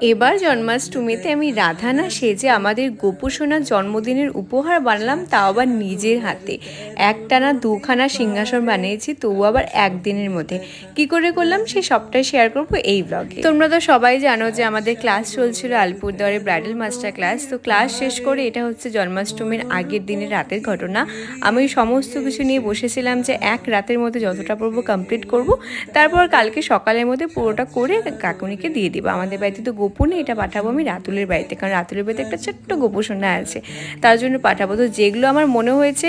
এবার জন্মাষ্টমীতে আমি রাধা না সেজে আমাদের গোপুসোনার জন্মদিনের উপহার বানালাম, তাও আবার নিজের হাতে। একটা না দুখানা সিংহাসন বানিয়েছি, তবু আবার একদিনের মধ্যে। কি করে করলাম? সে সবটাই শেয়ার করব এই ব্লগে তোমরা তো সবাই জানো যে আমাদের ক্লাস চলছিল আলিপুরদুয়ারে ব্রাইডাল মাস্টার ক্লাস তো ক্লাস শেষ করে এটা হচ্ছে জন্মাষ্টমীর আগের দিনের রাতের ঘটনা। আমি সমস্ত কিছু নিয়ে বসেছিলাম যে এক রাতের মধ্যে যতটা পড়ব কমপ্লিট করব, তারপর কালকে সকালের মধ্যে পুরোটা করে কাকুনিকে দিয়ে দিব। আমাদের বাড়িতে তো গোপনে এটা পাঠাবো আমি রাতুলের বাড়িতে, কারণ রাতুলের বাড়িতে একটা ছোট্ট গোপসোনা আছে। তার জন্য পাঠাবো। তো যেগুলো আমার মনে হয়েছে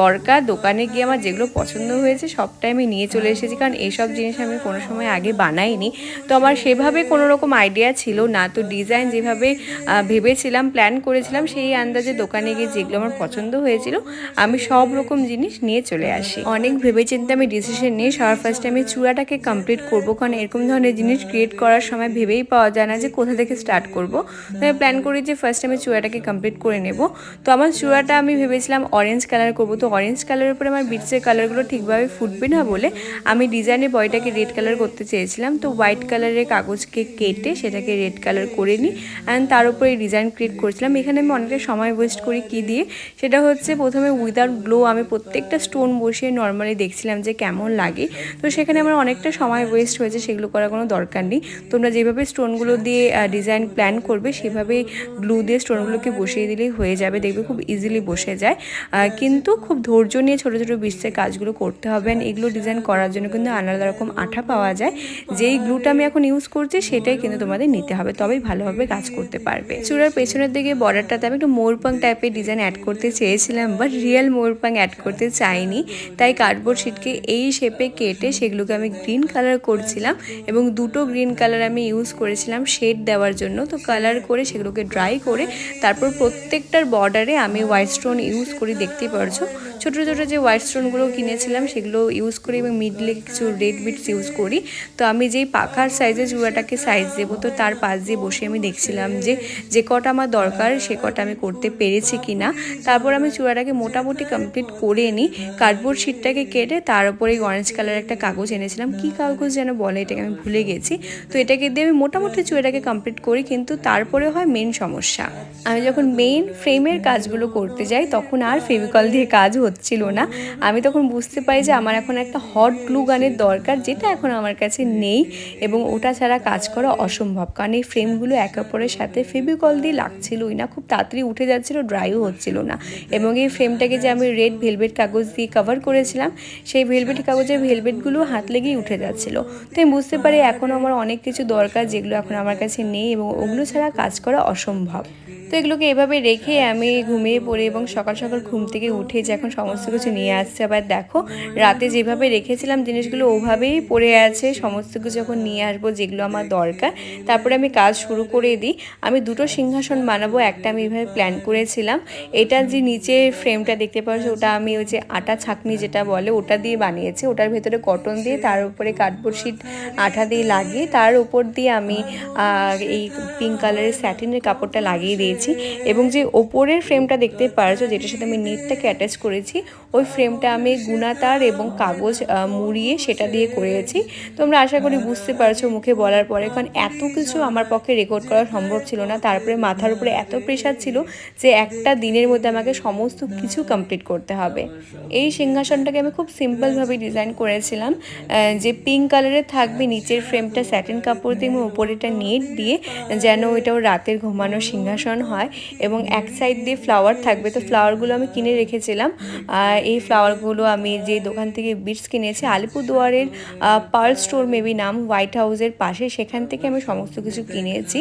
দরকার, দোকানে গিয়ে আমার যেগুলো পছন্দ হয়েছে সবটাই আমি নিয়ে চলে এসেছি। কারণ এইসব জিনিস আমি কোনো সময় আগে বানাইনি। তো আমার সেভাবে কোনো রকম আইডিয়া ছিল না। তো ডিজাইন যেভাবে ভেবেছিলাম প্ল্যান করেছিলাম, সেই আন্দাজে দোকানে গিয়ে যেগুলো আমার পছন্দ হয়েছিল, আমি সব রকম জিনিস নিয়ে চলে আসি। অনেক ভেবেচিন্তে আমি ডিসিশন নিয়ে, সবার ফার্স্টে আমি চূড়াটাকে কমপ্লিট করব। কারণ এরকম ধরনের জিনিস ক্রিয়েট করার সময় ভেবেই পাওয়া যায় না যে কোথা থেকে স্টার্ট করব। তো আমি প্ল্যান করি যে ফার্স্ট আমি চূড়াটাকে কমপ্লিট করে নেব। তো আমার চূড়াটা আমি ভেবেছিলাম অরেঞ্জ কালার করব। তো অরেঞ্জ কালারের উপরে আমার বিটসের কালারগুলো ঠিকভাবে ফুটবে না বলে আমি ডিজাইনের বয়টাকে রেড কালার করতে চেয়েছিলাম। তো হোয়াইট কালারের কাগজকে কেটে সেটাকে রেড কালার করে নিই। অ্যান্ড তার উপরে ডিজাইন ক্রিয়েট করেছিলাম। এখানে আমি অনেকটা সময় ওয়েস্ট করি কি দিয়ে? সেটা হচ্ছে প্রথমে উইদাউট গ্লো আমি প্রত্যেকটা স্টোন বসিয়ে নর্মালি দেখছিলাম যে কেমন লাগে। তো সেখানে আমার অনেকটা সময় ওয়েস্ট হয়েছে, সেগুলো করার কোনো দরকার নেই। তোমরা যেভাবে স্টোনগুলো দিয়ে ডিজাইন প্ল্যান করবে সেভাবে গ্লু দিয়ে স্টোনগুলোকে বসিয়ে দিলেই হয়ে যাবে, দেখবে খুব ইজিলি বসে যায়। কিন্তু খুব ধৈর্য নিয়ে ছোটো ছোটো বিশ্বের কাজগুলো করতে হবে অ্যান্ড এগুলো ডিজাইন করার জন্য কিন্তু আলাদা রকম আঠা পাওয়া যায়। যেই গ্লুটা আমি এখন ইউজ করছি, সেটাই কিন্তু তোমাদের নিতে হবে, তবেই ভালোভাবে কাজ করতে পারবে। চূড়ার পেছনের দিকে বর্ডারটাতে আমি একটু মোরপাং টাইপের ডিজাইন অ্যাড করতে চেয়েছিলাম বাট রিয়েল মোরপাং অ্যাড করতে চাইনি। তাই কার্ডবোর্ড শিটকে এই শেপে কেটে সেগুলোকে আমি গ্রিন কালার করছিলাম এবং দুটো গ্রিন কালার আমি ইউজ করেছিলাম শেড দেওয়ার জন্য। তো কালার করে সেগুলোকে ড্রাই করে তারপর প্রত্যেকটার বর্ডারে আমি হোয়াইট স্টোন ইউজ করি দেখতে পারছ। ছোটো ছোটো যে হোয়াইট স্টোনগুলো কিনেছিলাম, সেগুলো ইউজ করি এবং মিডলে কিছু রেড বিটস ইউজ করি। তো আমি যেই পাখার সাইজে চূড়াটাকে সাইজ দেবো, তো তার পাশ দিয়ে বসে আমি দেখছিলাম যে যে কটা আমার দরকার, সে কটা আমি করতে পেরেছি কি না তারপর আমি চূড়াটাকে মোটামুটি কমপ্লিট করে নিই। কার্ডবোর্ড শিটটাকে কেটে তার উপরে অরেঞ্জ কালার একটা কাগজ এনেছিলাম। কি কাগজ যেন বলে, এটাকে আমি ভুলে গেছি। তো এটাকে দিয়ে আমি মোটামুটি চূড়াটাকে কমপ্লিট করি, কিন্তু তারপরে হয় মেন সমস্যা। আমি যখন মেইন ফ্রেমের কাজগুলো করতে যাই, তখন আর ফেভিকল দিয়ে কাজ হচ্ছিল না। আমি তখন বুঝতে পারি যে আমার এখন একটা হট গ্লু গানের দরকার যেটা এখন আমার কাছে নেই এবং ওটা ছাড়া কাজ করা অসম্ভব। কারণ এই ফ্রেমগুলো একে অপরের সাথে ফেভিকল দিয়ে লাগছিলই না, খুব তাড়াতাড়ি উঠে যাচ্ছিল ড্রাইও হচ্ছিল না। এবং এই ফ্রেমটাকে যে আমি রেড ভেলভেট কাগজ দিয়ে কভার করেছিলাম, সেই ভেলভেট কাগজের ভেলভেটগুলো হাত লেগেই উঠে যাচ্ছিল। তো আমি বুঝতে পারি এখন আমার অনেক কিছু দরকার যেগুলো এখন আমার কাছে নেই এবং ওগুলো ছাড়া কাজ করা অসম্ভব। তো এগুলোকে এভাবে রেখে আমি ঘুমিয়ে পড়ে এবং সকাল সকাল ঘুম থেকে উঠে যে এখন সমস্ত কিছু নিয়ে আসছে। আবার দেখো, রাতে যেভাবে রেখেছিলাম জিনিসগুলো ওভাবেই পড়ে আছে। সমস্ত কিছু যখন নিয়ে আসব যেগুলো আমার দরকার। তারপরে আমি কাজ শুরু করে দিই। আমি দুটো সিংহাসন বানাবো, একটা আমি এভাবে প্ল্যান করেছিলাম। এটা যে নিচে ফ্রেমটা দেখতে পাচ্ছ, ওটা আমি ওই যে আটা ছাকনি যেটা বলে, ওটা দিয়ে বানিয়েছি। ওটার ভেতরে কটন দিয়ে তার উপরে কার্ডবোর্ড শিট আঠা দিয়ে লাগিয়ে, তার উপর দিয়ে আমি এই পিঙ্ক কালারের স্যাটিনের কাপড়টা লাগিয়ে দিয়েছি এবং যে ওপরের ফ্রেমটা দেখতে পারছ, যেটার সাথে আমি নেটটাকে অ্যাটাচ করেছি, ওই ফ্রেমটা আমি গুণাতার এবং কাগজ মুড়িয়ে সেটা দিয়ে করেছি। তোমরা আশা করি বুঝতে পারছ মুখে বলার পরে, কারণ এত কিছু আমার পক্ষে রেকর্ড করা সম্ভব ছিল না। তারপরে মাথার উপরে এত প্রেশার ছিল যে একটা দিনের মধ্যে আমাকে সমস্ত কিছু কমপ্লিট করতে হবে। এই সিংহাসনটাকে আমি খুব সিম্পলভাবে ডিজাইন করেছিলাম যে পিঙ্ক কালারের থাকবে নিচের ফ্রেমটা স্যাটিন কাপড় দিয়ে এবং উপরেটা নেট দিয়ে যেন ওইটাও রাতের ঘুমানো সিংহাসন হয় এবং এক সাইড দিয়ে ফ্লাওয়ার থাকবে। তো ফ্লাওয়ারগুলো আমি কিনে রেখেছিলাম। এই ফ্লাওয়ারগুলো আমি যে দোকান থেকে বিটস কিনেছি, আলিপুরদুয়ারের পার্ল স্টোর মেবি নাম হোয়াইট হাউসের পাশে। সেখান থেকে আমি সমস্ত কিছু কিনেছি।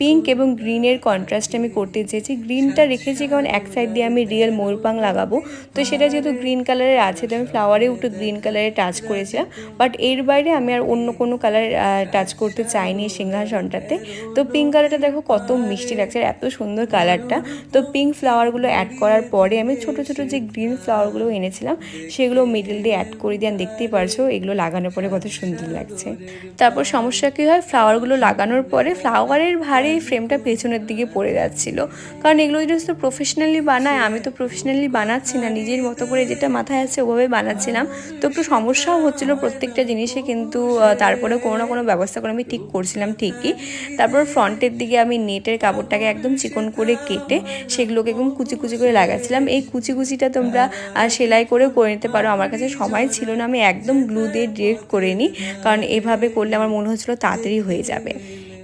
পিঙ্ক এবং গ্রিনের কন্ট্রাস্ট আমি করতে চেয়েছি। গ্রিনটা রেখেছি কারণ এক সাইড দিয়ে আমি রিয়েল ময়ূরপাং লাগাবো। তো সেটা যেহেতু গ্রিন কালারের আছে, তো আমি ফ্লাওয়ারে একটু গ্রিন কালারে টাচ করেছিলাম। বাট এর বাইরে আমি আর অন্য কোনো কালার টাচ করতে চাইনি সিংহাসনটাতে। তো পিঙ্ক কালারটা দেখো কত মিষ্টি লাগছে। এত সুন্দর কালারটা। তো পিঙ্ক ফ্লাওয়ারগুলো অ্যাড করার পরে আমি ছোট ছোট যে গ্রিন ফ্লাওয়ারগুলো এনেছিলাম, সেগুলো মিডিল দিয়ে অ্যাড করে দিয়ে দেখতেই পারছ, এগুলো লাগানোর পরে কত সুন্দর লাগছে। তারপর সমস্যা কী হয়? ফ্লাওয়ারগুলো লাগানোর পরে ফ্লাওয়ারের ভারে ফ্রেমটা পেছনের দিকে পড়ে যাচ্ছিল। কারণ এগুলো যদি তো প্রফেশনালি বানায়, আমি তো প্রফেশনালি বানাচ্ছি না, নিজের মতো করে যেটা মাথায় আছে ওভাবে বানাচ্ছিলাম। তো একটু সমস্যাও হচ্ছিল প্রত্যেকটা জিনিসে, কিন্তু তারপরে কোনো না কোনো ব্যবস্থা করে আমি ঠিক করছিলাম ঠিকই। তারপর ফ্রন্টের দিকে আমি নেটের কাপড়টাকে একদম চিকন করে কেটে সেগুলোকে একদম কুচি কুচি করে লাগাচ্ছিলাম। এই কুচি কুচিটা তোমরা সেলাই করেও করে নিতে পারো। আমার কাছে সময় ছিল না, আমি একদম গ্লু দিয়ে ডিরেক্ট করে নিই, কারণ এভাবে করলে আমার মনে হচ্ছিল তাড়াতাড়ি হয়ে যাবে।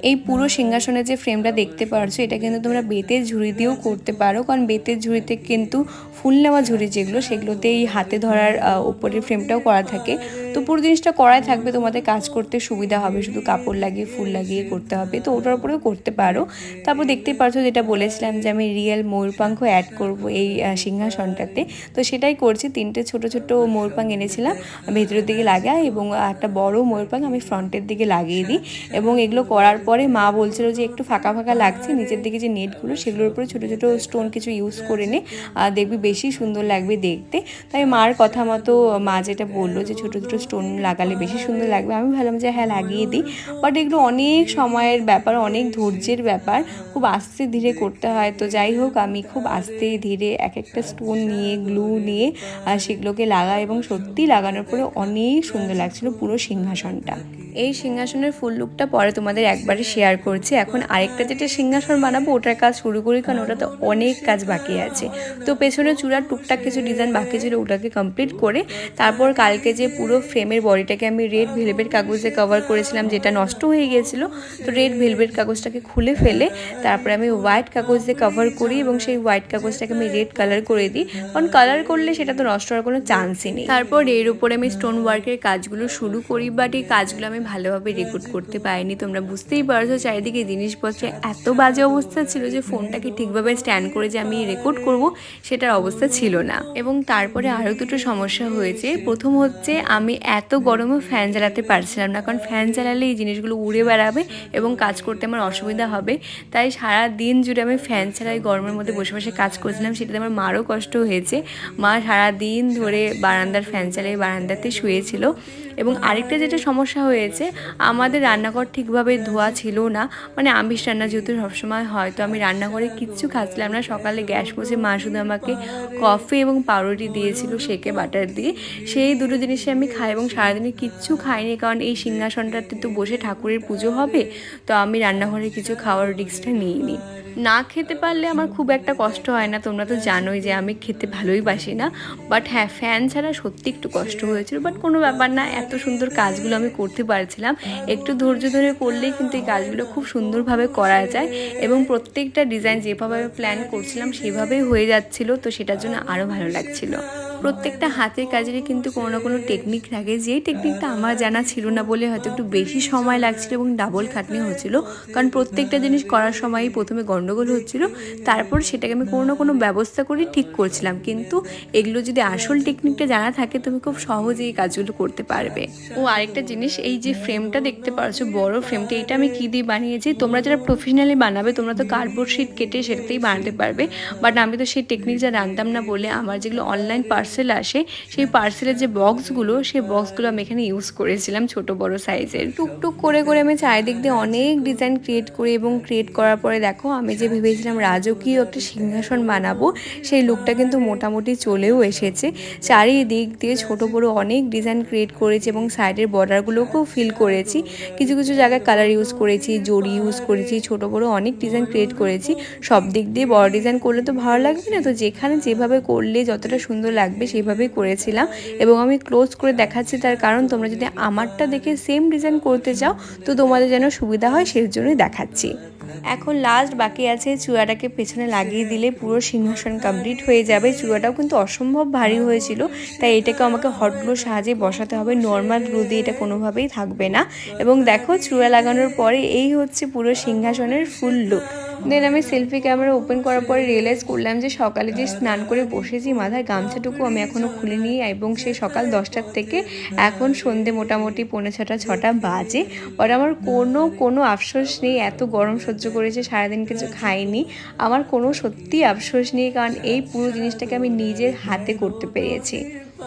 এই পুরো সিংহাসনের যে ফ্রেমটা দেখতে পারছ এটা কিন্তু তোমরা বেতের ঝুড়ি দিয়েও করতে পারো। কারণ বেতের ঝুড়িতে কিন্তু ফুল নেওয়া ঝুড়ি যেগুলো সেগুলোতে এই হাতে ধরার আহ, উপরের ফ্রেমটাও করা থাকে। তো পুরো জিনিসটা করাই থাকবে তোমাদের কাজ করতে সুবিধা হবে। শুধু কাপড় লাগিয়ে ফুল লাগিয়ে করতে হবে। তো ওটার উপরেও করতে পারো। তারপর দেখতেই পারছ যেটা বলেছিলাম যে আমি রিয়েল ময়ূরপাঙ্খ অ্যাড করব এই সিংহাসনটাতে। তো সেটাই করছি। তিনটে ছোট ছোট ময়ূরপাঙ্খ এনেছিলাম ভেতরের দিকে লাগাই এবং একটা বড় ময়ূরপাঙ্খ আমি ফ্রন্টের দিকে লাগিয়ে দিই। এবং এগুলো করার পরে মা বলছিল যে একটু ফাঁকা ফাঁকা লাগছে, নিচের দিকে যে নেটগুলো সেগুলোর উপরে ছোট ছোট স্টোন কিছু ইউজ করে নে দেখবি বেশি সুন্দর লাগবে দেখতে। তাই মার কথা মতো, মা যেটা বলল যে ছোট ছোট স্টোন লাগালে বেশি সুন্দর লাগবে, আমি ভাবলাম যে হ্যাঁ লাগিয়ে দিই। বাট এগুলো অনেক সময়ের ব্যাপার, অনেক ধৈর্যের ব্যাপার, খুব আস্তে ধীরে করতে হয়। তো যাই হোক, আমি খুব আস্তে ধীরে এক একটা স্টোন নিয়ে গ্লু নিয়ে সেগুলোকে লাগাই এবং সত্যি লাগানোর পরে অনেক সুন্দর লাগছিল পুরো সিংহাসনটা। এই সিংহাসনের ফুল লুকটা পরে তোমাদের একবারে শেয়ার করছি। এখন আরেকটা যেটা সিংহাসন বানাবো, ওটার কাজ শুরু করি কারণ ওটাতে অনেক কাজ বাকি আছে। তো পেছনে চূড়ার টুকটাক কিছু ডিজাইন বাকি ছিল, ওটাকে কমপ্লিট করে তারপর কালকে যে পুরো ফ্রেমের বডিটাকে আমি রেড ভেলভেট কাগজে কভার করেছিলাম, যেটা নষ্ট হয়ে গিয়েছিল, তো রেড ভেলভেট কাগজটাকে খুলে ফেলে তারপরে আমি হোয়াইট কাগজ দিয়ে কভার করি এবং সেই হোয়াইট কাগজটাকে আমি রেড কালার করে দিই। কারণ কালার করলে সেটা তো নষ্ট হওয়ার কোনো চান্সই নেই। তারপর এর উপরে আমি স্টোন ওয়ার্কের কাজগুলো শুরু করি বাট এই কাজগুলো আমি ভালোভাবে রেকর্ড করতে পারিনি, তোমরা বুঝতেই পারছ চারিদিকে জিনিসপত্রে এত বাজে অবস্থা ছিল যে ফোনটাকে ঠিকভাবে স্ট্যান্ড করে যে আমি রেকর্ড করব, সেটার অবস্থা ছিল না। এবং তারপরে আরও দুটো সমস্যা হয়েছে। প্রথম হচ্ছে, আমি এত গরমে ফ্যান চালাতে পারছিলাম না, কারণ ফ্যান চালালে এই জিনিসগুলো উড়ে বেড়াবে এবং কাজ করতে আমার অসুবিধা হবে। তাই সারা দিন জুড়ে আমি ফ্যান ছাড়াই গরমের মধ্যে বসে বসে কাজ করছিলাম, সেটাতে আমার মারও কষ্ট হয়েছে। মা সারা দিন ধরে বারান্দার ফ্যান চালিয়ে বারান্দাতে শুয়েছিল। এবং আরেকটা যেটা সমস্যা হয়েছে, আমাদের রান্নাঘর ঠিকভাবে ধোয়া ছিল না। মানে আমিষ রান্না যেহেতু সবসময় হয়, তো আমি রান্নাঘরে কিচ্ছু খাচ্ছিলাম না। সকালে গ্যাস মুছে মা শুধু আমাকে কফি এবং পাউরুটি দিয়েছিল, সেকে বাটার দিয়ে। সেই দুটো জিনিসই আমি খাই এবং সারাদিনে কিচ্ছু খাইনি, কারণ এই সিংহাসনটাতে তো বসে ঠাকুরের পুজো হবে। তো আমি রান্নাঘরে কিছু খাওয়ার রিস্কটা নিইনি। না খেতে পারলে আমার খুব একটা কষ্ট হয় না, তোমরা তো জানোই যে আমি খেতে ভালোই বাসি না। বাট হ্যাঁ ফ্যান ছাড়া সত্যি একটু কষ্ট হয়েছিল, বাট কোনো ব্যাপার না এত সুন্দর কাজগুলো আমি করতে পারছিলাম। একটু ধৈর্য ধরে করলেই কিন্তু এই কাজগুলো খুব সুন্দরভাবে করা যায় এবং প্রত্যেকটা ডিজাইন যেভাবে প্ল্যান করছিলাম, সেভাবেই হয়ে যাচ্ছিল। তো সেটার জন্য আরও ভালো লাগছিল। প্রত্যেকটা হাতের কাজেরই কিন্তু কোনো না কোনো টেকনিক থাকে। যেই টেকনিকটা আমার জানা ছিল না বলে হয়তো একটু বেশি সময় লাগছিল এবং ডাবল খাটনি হচ্ছিল। কারণ প্রত্যেকটা জিনিস করার সময়ই প্রথমে গন্ডগোল হচ্ছিল। তারপর সেটাকে আমি কোনো না কোনো ব্যবস্থা করে ঠিক করছিলাম। কিন্তু এগুলো যদি আসল টেকনিকটা জানা থাকে, তুমি খুব সহজেই এই কাজগুলো করতে পারবে। ও, আরেকটা জিনিস, এই যে ফ্রেমটা দেখতে পারছ, বড় ফ্রেমটা এটা আমি কী দিয়ে বানিয়েছি? তোমরা যারা প্রফেশনালি বানাবে, তোমরা তো কার্ডবোর্ড শিট কেটে সেটাতেই বানাতে পারবে। বাট আমি তো সেই টেকনিকটা জানতাম না বলে আমার যেগুলো অনলাইন পার্সেল আসে, সেই পার্সেলের যে বক্সগুলো সেই বক্সগুলো আমি এখানে ইউজ করেছিলাম ছোট বড় সাইজের টুকটুক করে করে আমি চারিদিক দিয়ে অনেক ডিজাইন ক্রিয়েট করি এবং ক্রিয়েট করার পরে দেখো, আমি যে ভেবেছিলাম রাজকীয় একটা সিংহাসন বানাবো, সেই লুকটা কিন্তু মোটামুটি চলেও এসেছে। চারিদিক দিয়ে ছোট বড় অনেক ডিজাইন ক্রিয়েট করেছি এবং সাইডের বর্ডারগুলোকেও ফিল করেছি। কিছু কিছু জায়গায় কালার ইউজ করেছি, জড়ি ইউজ করেছি, ছোট বড় অনেক ডিজাইন ক্রিয়েট করেছি। সব দিক দিয়ে বড় ডিজাইন করলে তো ভালো লাগবে না? তো যেখানে যেভাবে করলে যতটা সুন্দর লাগবে সেইভাবেই করেছিলাম। এবং আমি ক্লোজ করে দেখাচ্ছি তার কারণ, তোমরা যদি আমারটা দেখে সেম ডিজাইন করতে চাও, তো তোমাদের যেন সুবিধা হয় সেই জন্যই দেখাচ্ছি। এখন লাস্ট বাকি আছে, চূড়াটাকে পেছনে লাগিয়ে দিলে পুরো সিংহাসন কমপ্লিট হয়ে যাবে। চূড়াটাও কিন্তু অসম্ভব ভারী হয়েছিল, তাই এটাকে আমাকে হটগুলোর সাহায্যে বসাতে হবে। নর্মাল গ্লু দিয়ে এটা কোনোভাবেই থাকবে না। এবং দেখো, চূড়া লাগানোর পরে এই হচ্ছে পুরো সিংহাসনের ফুল লুক দেন আমি সেলফি ক্যামেরা ওপেন করার পরে রিয়েলাইজ করলাম যে সকালে যে স্নান করে বসেছি, মাথায় গামছাটুকু আমি এখনও খুলিনি এবং সেই সকাল দশটার থেকে এখন সন্ধে মোটামুটি পৌনে ছটা ছটা বাজে। বাট আমার কোনো কোনো আফসোস নেই, এত গরম সহ্য করেছে, সারাদিন কিছু খাইনি। আমার কোনো সত্যি আফসোস নেই, কারণ এই পুরো জিনিসটাকে আমি নিজের হাতে করতে পেরেছি।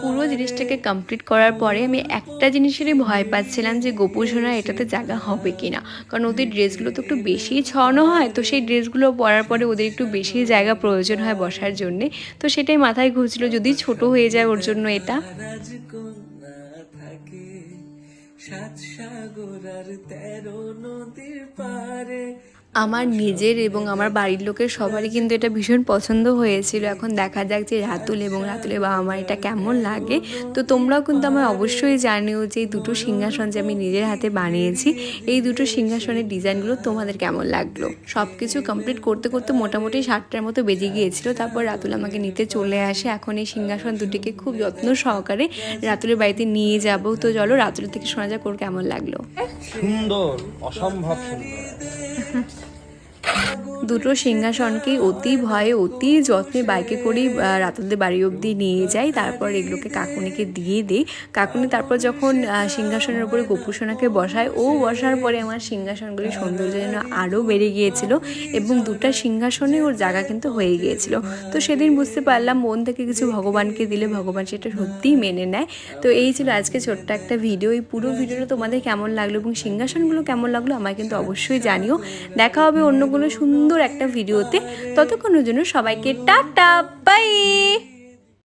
পুরো জিনিসটাকে কমপ্লিট করার পরে আমি একটা জিনিসেরই ভয় পাচ্ছিলাম যে গোপুসোনা এটাতে জায়গা হবে কি না কারণ ওদের ড্রেসগুলো তো একটু বেশি ছড়ানো হয়, তো সেই ড্রেসগুলো পরার পরে ওদের একটু বেশি জায়গা প্রয়োজন হয় বসার জন্যে। তো সেটাই মাথায় ঘুরছিল, যদি ছোট হয়ে যায় ওর জন্য এটা। সাত সাগর আর তেরো নদীর পারে আমার নিজের এবং আমার বাড়ির লোকের সবারই কিন্তু এটা ভীষণ পছন্দ হয়েছিল। এখন দেখা যাক যে রাতুল এবং রাতুলের বাবা মার এটা কেমন লাগে। তো তোমরাও কিন্তু আমার অবশ্যই জানিও যে এই দুটো সিংহাসন যে আমি নিজের হাতে বানিয়েছি, এই দুটো সিংহাসনের ডিজাইনগুলো তোমাদের কেমন লাগল? সব কিছু কমপ্লিট করতে করতে মোটামুটি সাতটার মতো বেজে গিয়েছিল। তারপর রাতুল আমাকে নিতে চলে আসে। এখন এই সিংহাসন দুটিকে খুব যত্ন সহকারে রাতুলের বাড়িতে নিয়ে যাব। তো চলো রাতুলের থেকে শোনা যাক ওর কেমন লাগল। সুন্দর, অসম্ভব সুন্দর। Thank you. দুটো সিংহাসনকেই অতি ভয়ে, অতি যত্নে বাইকে করেই রাতুলদের বাড়ি অবধি নিয়ে যাই। তারপর এগুলোকে কাকুনিকে দিয়ে দিই। কাকুনি তারপর যখন সিংহাসনের উপরে গোপুসোনাকে বসায়, ও বসার পরে আমার সিংহাসনগুলির সৌন্দর্য যেন আরও বেড়ে গিয়েছিল এবং দুটো সিংহাসনে ওর জায়গা কিন্তু হয়ে গিয়েছিল। তো সেদিন বুঝতে পারলাম মন থেকে কিছু ভগবানকে দিলে ভগবান সেটা সত্যিই মেনে নেয়। তো এই ছিল আজকে ছোট্ট একটা ভিডিও। এই পুরো ভিডিওটা তোমাদের কেমন লাগল এবং সিংহাসনগুলো কেমন লাগল আমায় কিন্তু অবশ্যই জানিও। দেখা হবে অন্য কোনো সুন্দর একটা ভিডিওতে ততক্ষণের জন্য সবাইকে টাটা বাই